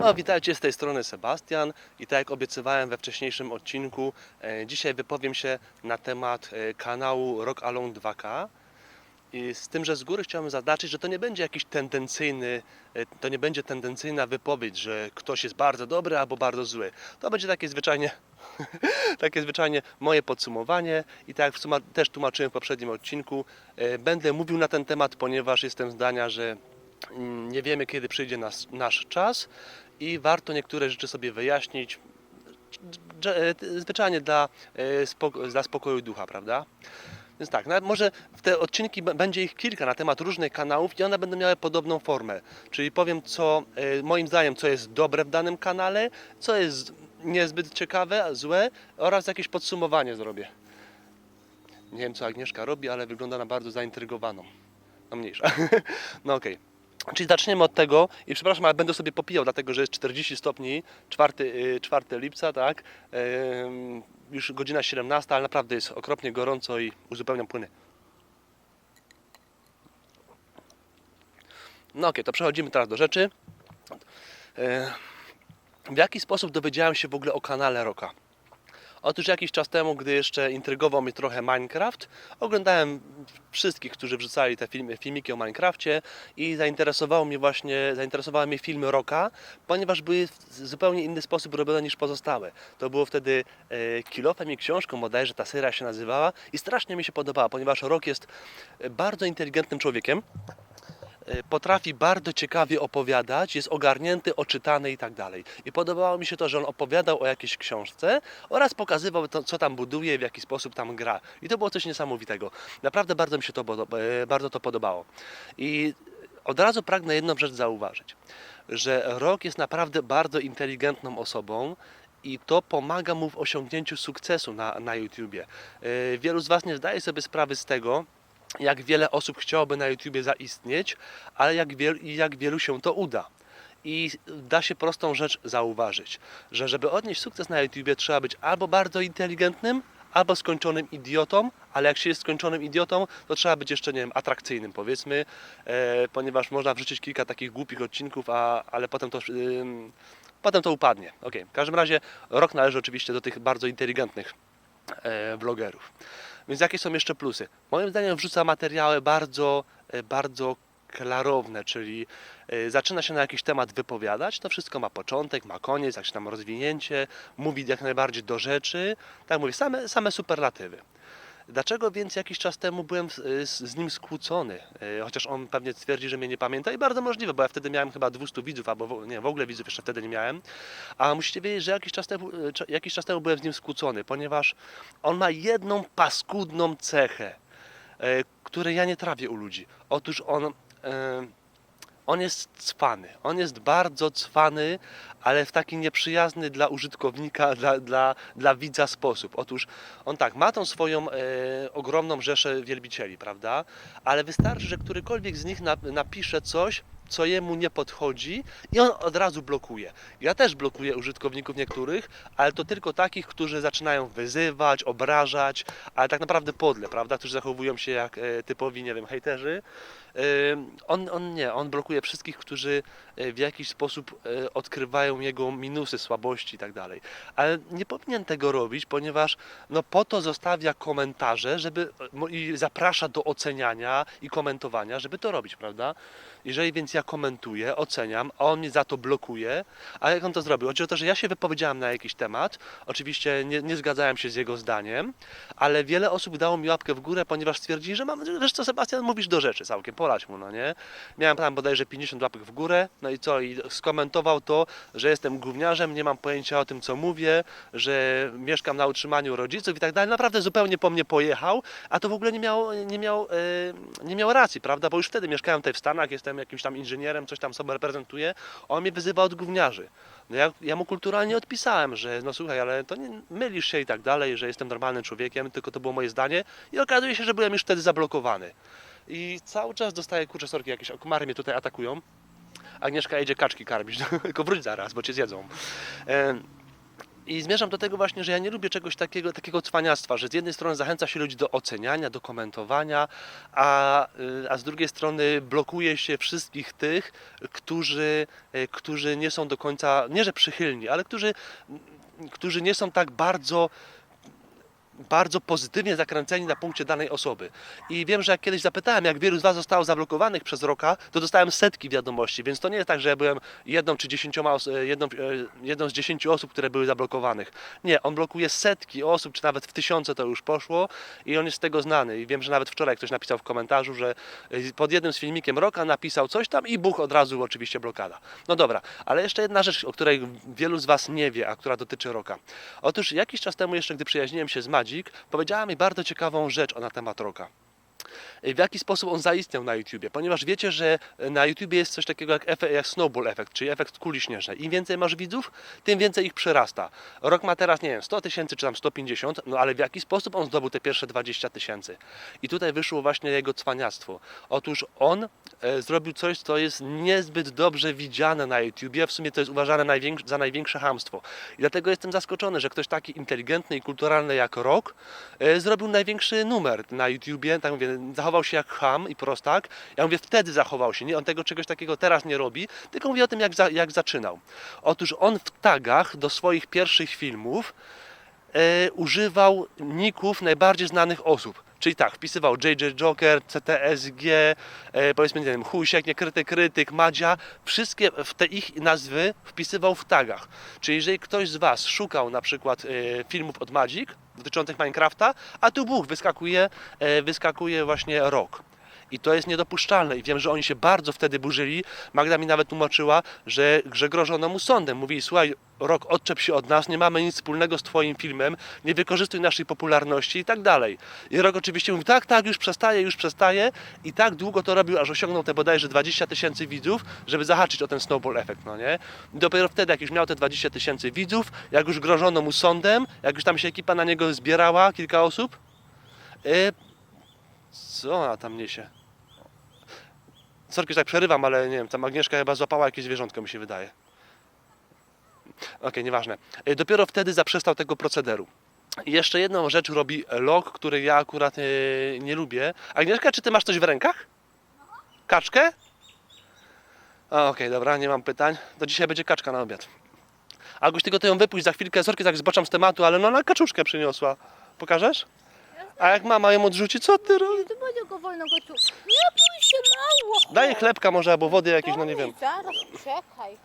No, witajcie z tej strony Sebastian i tak jak obiecywałem we wcześniejszym odcinku, e, dzisiaj wypowiem się na temat e, kanału Rock Alone 2K. I z tym, że z góry chciałem zaznaczyć, że to nie będzie jakiś tendencyjny, e, to nie będzie tendencyjna wypowiedź, że ktoś jest bardzo dobry albo bardzo zły. To będzie takie zwyczajnie, takie zwyczajnie moje podsumowanie i tak jak suma też tłumaczyłem w poprzednim odcinku, będę mówił na ten temat, ponieważ jestem zdania, że mm, nie wiemy kiedy przyjdzie nas, nasz czas i warto niektóre rzeczy sobie wyjaśnić, e, zwyczajnie dla, e, dla spokoju ducha, prawda? Więc tak, może w te odcinki będzie ich kilka na temat różnych kanałów i one będą miały podobną formę. Czyli powiem, co e, moim zdaniem, co jest dobre w danym kanale, co jest niezbyt ciekawe, złe oraz jakieś podsumowanie zrobię. Nie wiem, co Agnieszka robi, ale wygląda na bardzo zaintrygowaną. No mniejsza. no okej. Czyli zaczniemy od tego i przepraszam, ale będę sobie popijał, dlatego że jest 40 stopni, 4, y, 4 lipca, tak? Już godzina 17, ale naprawdę jest okropnie gorąco i uzupełniam płyny. No okej, to przechodzimy teraz do rzeczy. E, W jaki sposób dowiedziałem się w ogóle o kanale Roka? Otóż jakiś czas temu, gdy jeszcze intrygował mnie trochę Minecraft, oglądałem wszystkich, którzy wrzucali te filmy, filmiki o Minecrafcie i zainteresowało mnie właśnie, zainteresowały mnie filmy Roka, ponieważ były w zupełnie inny sposób robione niż pozostałe. To było wtedy e, kilofem i książką bodajże ta seria się nazywała i strasznie mi się podobała, ponieważ Rok jest bardzo inteligentnym człowiekiem, potrafi bardzo ciekawie opowiadać, jest ogarnięty, oczytany i tak dalej. I podobało mi się to, że on opowiadał o jakiejś książce oraz pokazywał, to, co tam buduje, w jaki sposób tam gra. I to było coś niesamowitego. Naprawdę bardzo mi się to, e, bardzo to podobało. I od razu pragnę jedną rzecz zauważyć, że Rock jest naprawdę bardzo inteligentną osobą i to pomaga mu w osiągnięciu sukcesu na, na YouTubie. E, Wielu z Was nie zdaje sobie sprawy z tego, jak wiele osób chciałoby na YouTubie zaistnieć, ale jak, jak wielu się to uda. I da się prostą rzecz zauważyć, że żeby odnieść sukces na YouTubie trzeba być albo bardzo inteligentnym, albo skończonym idiotą, ale jak się jest skończonym idiotą, to trzeba być jeszcze, nie wiem, atrakcyjnym powiedzmy, e, ponieważ można wrzucić kilka takich głupich odcinków, a, ale potem to, ym, potem to upadnie. Okay. W każdym razie rok należy oczywiście do tych bardzo inteligentnych e, vlogerów. Więc jakie są jeszcze plusy? Moim zdaniem wrzuca materiały bardzo, e, bardzo klarowne, czyli e, zaczyna się na jakiś temat wypowiadać, to wszystko ma początek, ma koniec, jakieś tam rozwinięcie, mówi jak najbardziej do rzeczy, tak mówię, same, same superlatywy. Dlaczego więc jakiś czas temu byłem z, z, nim skłócony? E, Chociaż on pewnie twierdzi, że mnie nie pamięta i bardzo możliwe, bo ja wtedy miałem chyba 200 widzów, albo nie, w ogóle widzów jeszcze wtedy nie miałem. A musicie wiedzieć, że jakiś czas temu, e, jakiś czas temu byłem z nim skłócony, ponieważ on ma jedną paskudną cechę, e, której ja nie trawię u ludzi. Otóż on, e, on jest cwany. On jest bardzo cwany, ale w taki nieprzyjazny dla użytkownika, dla, dla, dla widza sposób. Otóż on tak, ma tą swoją e, ogromną rzeszę wielbicieli, prawda? Ale wystarczy, że którykolwiek z nich na, napisze coś, co jemu nie podchodzi i on od razu blokuje. Ja też blokuję użytkowników niektórych, ale to tylko takich, którzy zaczynają wyzywać, obrażać, ale tak naprawdę podle, prawda? Którzy zachowują się jak e, typowi, nie wiem, hejterzy. On, on nie, on blokuje wszystkich, którzy w jakiś sposób e, odkrywają jego minusy, słabości i tak. Ale nie powinien tego robić, ponieważ no po to zostawia komentarze, żeby mo- i zaprasza do oceniania i komentowania, żeby to robić, prawda? Jeżeli więc ja komentuję, oceniam, a on mnie za to blokuje, a jak on to zrobił? Chodzi o to, że ja się wypowiedziałem na jakiś temat, oczywiście nie, nie zgadzałem się z jego zdaniem, ale wiele osób dało mi łapkę w górę, ponieważ stwierdzili, że mam, wiesz co Sebastian, mówisz do rzeczy całkiem, polać mu, no nie? Miałem tam bodajże 50 łapek w górę, no i co? I skomentował to, że jestem gówniarzem, nie mam pojęcia o tym, co mówię, że mieszkam na utrzymaniu rodziców i tak dalej. Naprawdę zupełnie po mnie pojechał, a to w ogóle nie miało, nie miał, e, nie miał racji, prawda? Bo już wtedy mieszkałem tutaj w Stanach, jestem jakimś tam inżynierem, coś tam sobie reprezentuję, on mnie wyzywa od gówniarzy. No ja, ja mu kulturalnie odpisałem, że no słuchaj, ale to nie mylisz się i tak dalej, że jestem normalnym człowiekiem, tylko to było moje zdanie i okazuje się, że byłem już wtedy zablokowany. I cały czas dostaję kurczę sorki, jakieś komary mnie tutaj atakują. Agnieszka jedzie kaczki karmić, tylko wróć zaraz, bo cię zjedzą. I zmierzam do tego właśnie, że ja nie lubię czegoś takiego, takiego cwaniactwa, że z jednej strony zachęca się ludzi do oceniania, do komentowania, a, y, a z drugiej strony blokuje się wszystkich tych, którzy, y, którzy nie są do końca, nie że przychylni, ale którzy, którzy nie są tak bardzo bardzo pozytywnie zakręceni na punkcie danej osoby. I wiem, że jak kiedyś zapytałem, jak wielu z Was zostało zablokowanych przez Roka, to dostałem setki wiadomości, więc to nie jest tak, że ja byłem jedną czy dziesięcioma, e, jedną, e, jedną z dziesięciu osób, które były zablokowanych. Nie, on blokuje setki osób, czy nawet w tysiące to już poszło i on jest z tego znany. I wiem, że nawet wczoraj ktoś napisał w komentarzu, że e, pod jednym z filmikiem Roka napisał coś tam i Bóg od razu oczywiście blokada. No dobra, ale jeszcze jedna rzecz, o której wielu z Was nie wie, a która dotyczy Roka. Otóż jakiś czas temu jeszcze, gdy przyjaźniłem się z Madzik, powiedziała mi bardzo ciekawą rzecz na temat Roka. W jaki sposób on zaistniał na YouTubie? Ponieważ wiecie, że na YouTubie jest coś takiego jak, efe, jak snowball efekt, czyli efekt kuli śnieżnej. Im więcej masz widzów, tym więcej ich przyrasta. Rok ma teraz, nie wiem, 100 tysięcy czy tam 150, no ale w jaki sposób on zdobył te pierwsze 20 tysięcy? I tutaj wyszło właśnie jego cwaniactwo. Otóż on e, zrobił coś, co jest niezbyt dobrze widziane na YouTubie, w sumie to jest uważane za największe hamstwo. I dlatego jestem zaskoczony, że ktoś taki inteligentny i kulturalny jak Rok e, zrobił największy numer na YouTubie, tak mówię, zachował się jak ham i prostak. Ja mówię, wtedy zachował się, nie? On tego czegoś takiego teraz nie robi, tylko mówię o tym, jak, za, jak zaczynał. Otóż on w tagach do swoich pierwszych filmów e, używał ników najbardziej znanych osób. Czyli tak, wpisywał JJ Joker, CTSG, e, powiedzmy, nie wiem, Husiek, Niekryty Krytyk, Madzia, wszystkie te ich nazwy wpisywał w tagach. Czyli jeżeli ktoś z Was szukał na przykład e, filmów od Madzik dotyczących Minecrafta, a tu Bóg wyskakuje, e, wyskakuje właśnie rok. I to jest niedopuszczalne i wiem, że oni się bardzo wtedy burzyli. Magda mi nawet tłumaczyła, że, że grożono mu sądem. Mówili, słuchaj, Rok, odczep się od nas, nie mamy nic wspólnego z Twoim filmem, nie wykorzystuj naszej popularności i tak dalej. I Rok oczywiście mówi, tak, tak, już przestaje, już przestaje i tak długo to robił, aż osiągnął te bodajże 20 tysięcy widzów, żeby zahaczyć o ten snowball efekt, no nie? I dopiero wtedy, jak już miał te 20 tysięcy widzów, jak już grożono mu sądem, jak już tam się ekipa na niego zbierała, kilka osób, yy, co ona tam niesie? Sorki, że tak przerywam, ale nie wiem, ta Agnieszka chyba złapała jakieś zwierzątko, mi się wydaje. Okej, nieważne. Y, Dopiero wtedy zaprzestał tego procederu. Jeszcze jedną rzecz robi Lok, który ja akurat y, nie lubię. Agnieszka, czy ty masz coś w rękach? Kaczkę? Okej, dobra, nie mam pytań. To dzisiaj będzie kaczka na obiad. Aguś, tylko ty ją wypuść za chwilkę. Sorki, tak zboczam z tematu, ale no na kaczuszkę przyniosła. Pokażesz? A jak mama ją odrzuci, co ty robisz? To będzie go wolno go tu. Nie bój się mało. Daj jej chlebka może, albo wody jakieś, no nie wiem. Zaraz, czekaj.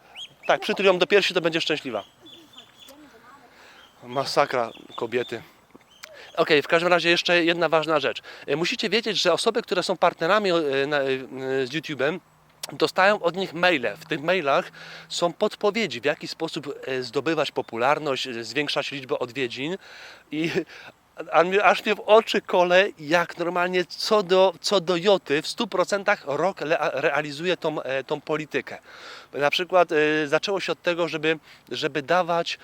Tak, przytul ją do piersi, to będzie szczęśliwa. Masakra kobiety. Okej, w każdym razie jeszcze jedna ważna rzecz. E, Musicie wiedzieć, że osoby, które są partnerami e, na- e, z YouTube'em, dostają od nich maile. W tych mailach są podpowiedzi, w jaki sposób e, zdobywać popularność, e, zwiększać liczbę odwiedzin i aż mnie w oczy kole, jak normalnie co do, co do joty w 100% rok realizuje tą, e, tą politykę. Na przykład e, zaczęło się od tego, żeby, żeby dawać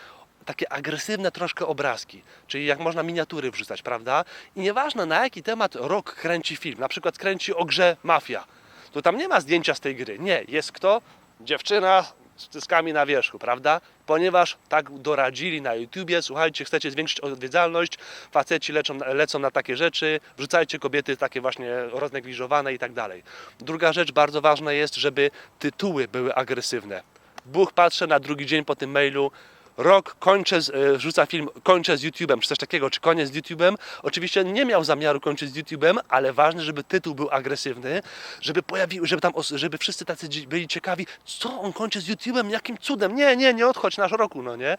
takie agresywne troszkę obrazki, czyli jak można miniatury wrzucać, prawda? I nieważne na jaki temat rok kręci film, na przykład kręci o grze Mafia, to tam nie ma zdjęcia z tej gry. Nie, jest kto? Dziewczyna z cyskami na wierzchu, prawda? Ponieważ tak doradzili na YouTubie, słuchajcie, chcecie zwiększyć odwiedzalność, faceci leczą, lecą na takie rzeczy, wrzucajcie kobiety takie właśnie roznegliżowane i tak dalej. Druga rzecz bardzo ważna jest, żeby tytuły były agresywne. Bóg patrzy na drugi dzień po tym mailu, rok kończę, z, e, wrzuca film, kończę z YouTube'em, czy coś takiego, czy koniec z YouTube'em. Oczywiście nie miał zamiaru kończyć z YouTube'em, ale ważne, żeby tytuł był agresywny, żeby pojawił, żeby tam, żeby wszyscy tacy byli ciekawi, co on kończy z YouTube'em, jakim cudem, nie, nie, nie odchodź nasz roku, no nie.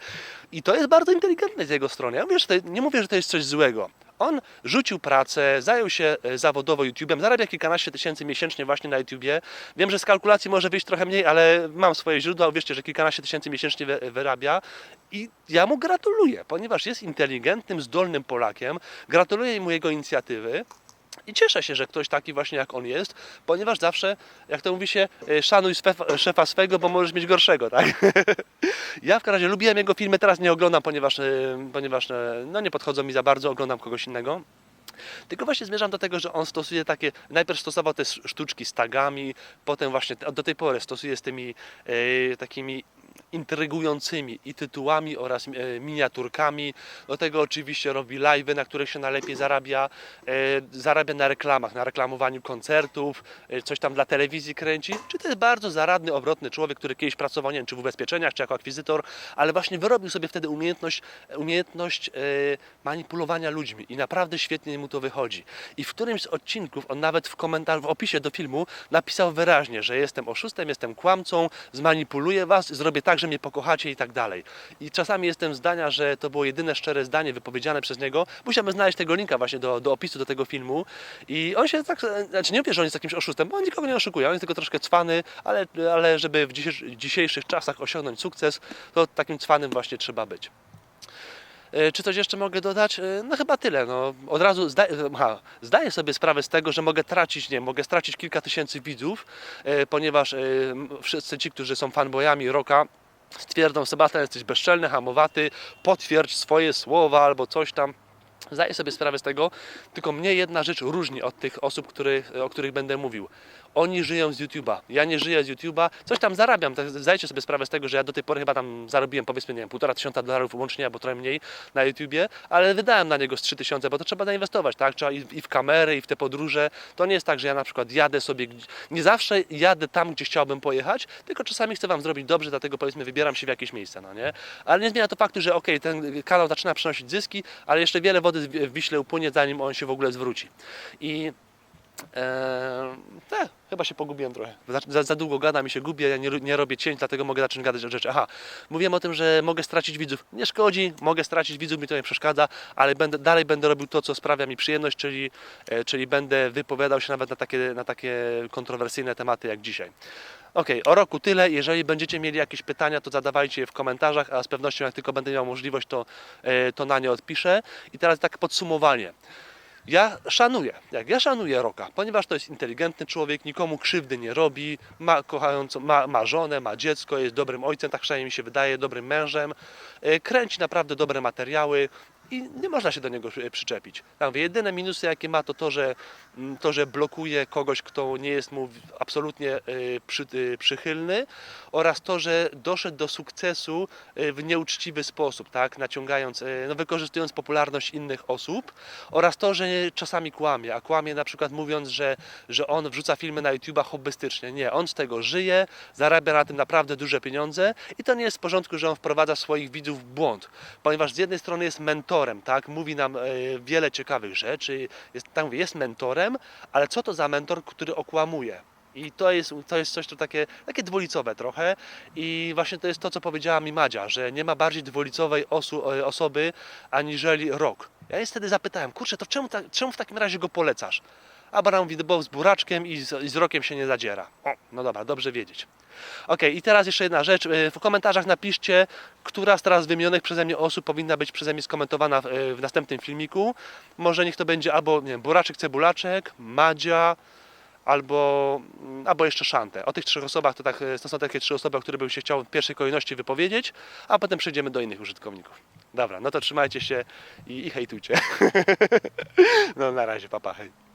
I to jest bardzo inteligentne z jego strony. Ja mówię, że to, nie mówię, że to jest coś złego. On rzucił pracę, zajął się e, zawodowo YouTube'em, zarabia kilkanaście tysięcy miesięcznie właśnie na YouTubie. Wiem, że z kalkulacji może wyjść trochę mniej, ale mam swoje źródła, uwierzcie, że kilkanaście tysięcy miesięcznie wy- wyrabia i ja mu gratuluję, ponieważ jest inteligentnym, zdolnym Polakiem. Gratuluję mu jego inicjatywy. I cieszę się, że ktoś taki właśnie jak on jest, ponieważ zawsze, jak to mówi się, e, szanuj swe- szefa swego, bo możesz mieć gorszego, tak? Ja w każdym razie lubiłem jego filmy, teraz nie oglądam, ponieważ, e, ponieważ e, no, nie podchodzą mi za bardzo, oglądam kogoś innego. Tylko właśnie zmierzam do tego, że on stosuje takie, najpierw stosował te sz- sztuczki z tagami, potem właśnie do tej pory stosuje z tymi e, takimi intrygującymi i tytułami oraz e, miniaturkami. Do tego oczywiście robi live'y, na których się najlepiej zarabia. E, zarabia na reklamach, na reklamowaniu koncertów, e, coś tam dla telewizji kręci. Czy to jest bardzo zaradny, obrotny człowiek, który kiedyś pracował, nie wiem, czy w ubezpieczeniach, czy jako akwizytor, ale właśnie wyrobił sobie wtedy umiejętność, umiejętność manipulowania ludźmi i naprawdę świetnie mu to wychodzi. I w którymś z odcinków on nawet w komentarzu, w opisie do filmu napisał wyraźnie, że jestem oszustem, jestem kłamcą, zmanipuluję was, zrobię tak, że mnie pokochacie i tak dalej. I czasami jestem zdania, że to było jedyne szczere zdanie wypowiedziane przez niego. Musiałbym znaleźć tego linka właśnie do, do opisu do tego filmu. I on się tak, znaczy nie mówię, że on jest jakimś oszustem, bo on nikogo nie oszukuje, on jest tylko troszkę cwany, ale, ale żeby w dzisiejszych czasach osiągnąć sukces, to takim cwanym właśnie trzeba być. E, Czy coś jeszcze mogę dodać? E, No chyba tyle. No, od razu zdaję sobie sprawę z tego, że mogę tracić, nie, mogę stracić kilka tysięcy widzów, e, ponieważ wszyscy ci, którzy są fanboyami Roka, stwierdzą, Sebastian jesteś bezczelny, hamowaty, potwierdź swoje słowa albo coś tam. Zdaję sobie sprawę z tego, tylko mnie jedna rzecz różni od tych osób, o których będę mówił. Oni żyją z YouTube'a, ja nie żyję z YouTube'a, coś tam zarabiam, tak zdajcie sobie sprawę z tego, że ja do tej pory chyba tam zarobiłem powiedzmy, nie wiem, półtora tysiąca dolarów łącznie, albo trochę mniej na YouTubie, ale wydałem na niego z 3000, bo to trzeba zainwestować, tak? Trzeba i, w kamery, i w te podróże. To nie jest tak, że ja na przykład jadę sobie, nie zawsze jadę tam, gdzie chciałbym pojechać, tylko czasami chcę Wam zrobić dobrze, dlatego powiedzmy wybieram się w jakieś miejsce, no nie? Ale nie zmienia to faktu, że okej, ten kanał zaczyna przynosić zyski, ale jeszcze wiele wody w Wiśle upłynie, zanim on się w ogóle zwróci. I Eee, te, chyba się pogubiłem trochę. Za, za, długo gadam i się gubię, ja nie, nie robię cięć, dlatego mogę zacząć gadać o rzeczy. Aha, mówiłem o tym, że mogę stracić widzów. Nie szkodzi, mogę stracić widzów, mi to nie przeszkadza, ale będę, dalej będę robił to, co sprawia mi przyjemność, czyli, e, czyli będę wypowiadał się nawet na takie, na takie kontrowersyjne tematy jak dzisiaj. Okej, o roku tyle. Jeżeli będziecie mieli jakieś pytania, to zadawajcie je w komentarzach, a z pewnością jak tylko będę miał możliwość, to, e, to na nie odpiszę. I teraz tak podsumowanie. Ja szanuję, jak ja szanuję Roka, ponieważ to jest inteligentny człowiek, nikomu krzywdy nie robi, ma kochającą, ma, ma żonę, ma dziecko, jest dobrym ojcem, tak przynajmniej mi się wydaje, dobrym mężem, e, kręci naprawdę dobre materiały i nie można się do niego e, przyczepić. Tak, mówię, jedyne minusy jakie ma to to, że, mm, to, że blokuje kogoś, kto nie jest mu absolutnie e, przy, e, przychylny oraz to, że doszedł do sukcesu w nieuczciwy sposób, tak, naciągając, no, wykorzystując popularność innych osób oraz to, że czasami kłamie, a kłamie na przykład mówiąc, że, że on wrzuca filmy na YouTube'a hobbystycznie. Nie, on z tego żyje, zarabia na tym naprawdę duże pieniądze i to nie jest w porządku, że on wprowadza swoich widzów w błąd, ponieważ z jednej strony jest mentorem, tak, mówi nam e, wiele ciekawych rzeczy, jest, tak mówię, jest mentorem, ale co to za mentor, który okłamuje? I to jest, to jest coś to takie, takie dwulicowe trochę. I właśnie to jest to, co powiedziała mi Madzia, że nie ma bardziej dwulicowej osu, e, osoby aniżeli rok. Ja wtedy zapytałem, kurczę, to czemu, ta, czemu w takim razie go polecasz? A Baran mówi, bo z buraczkiem i z, i z rokiem się nie zadziera. O, no dobra, dobrze wiedzieć. Ok, i teraz jeszcze jedna rzecz. E, W komentarzach napiszcie, która z teraz wymienionych przeze mnie osób powinna być przeze mnie skomentowana w, e, następnym filmiku. Może niech to będzie albo nie wiem, buraczek, cebulaczek, Madzia, albo, mm, albo jeszcze Szantę. O tych trzech osobach to, tak, e, to są takie trzy osoby, o których bym się chciał w pierwszej kolejności wypowiedzieć, a potem przejdziemy do innych użytkowników. Dobra, no to trzymajcie się i, i hejtujcie. no na razie, papa, hej.